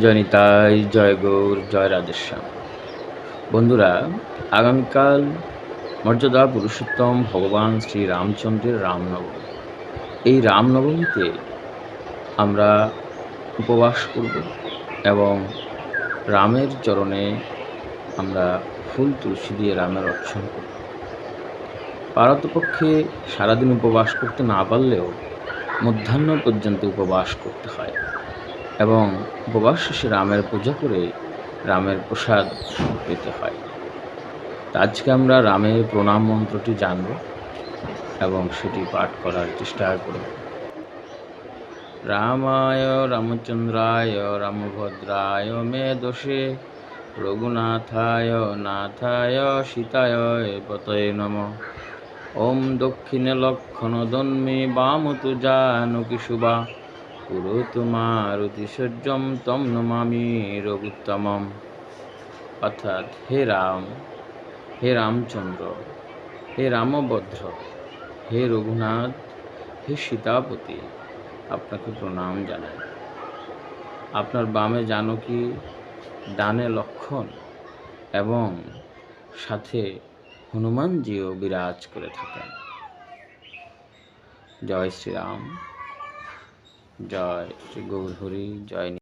জয় নিতাই জয় গৌর জয় রাধেশ্যাম বন্ধুরা, আগামীকাল মর্যাদা পুরুষোত্তম, ভগবান শ্রী রামচন্দ্রের রামনবমী। এই রামনবমীতে আমরা উপবাস করব এবং রামের চরণে আমরা ফুল তুলসী দিয়ে রামের অর্চন করব। পারতপক্ষে সারাদিন উপবাস করতে না পারলেও মধ্যাহ্ন পর্যন্ত উপবাস করতে হয়। এবং উপবাস শেষে রামের পূজা করে রামের প্রসাদ পেতে হয়। আজকে আমরা রামের প্রণাম মন্ত্রটি জানব এবং সেটি পাঠ করার চেষ্টা করব। রামায় রামচন্দ্রায় রামভদ্রায় মে দোষে রঘুনাথায় নাথায় সীতায় পতয়ে নম। ওম দক্ষিণে লক্ষণ দন্মে বামতু জানকী শুভা। পুরোতু মারুতিসজ্জম তম নমামি রঘুত্তমম। অর্থাৎ হে রাম, হে রামচন্দ্র, হে রামভদ্র, হে রঘুনাথ, হে সীতাপতি, আপনাকে প্রণাম জানাই। আপনার বামে জানকী ডানে লক্ষণ এবং সাথে হনুমানজিও বিরাজ করে থাকেন। জয় শ্রীরাম। জয় শ্রী গৌরহরি জয়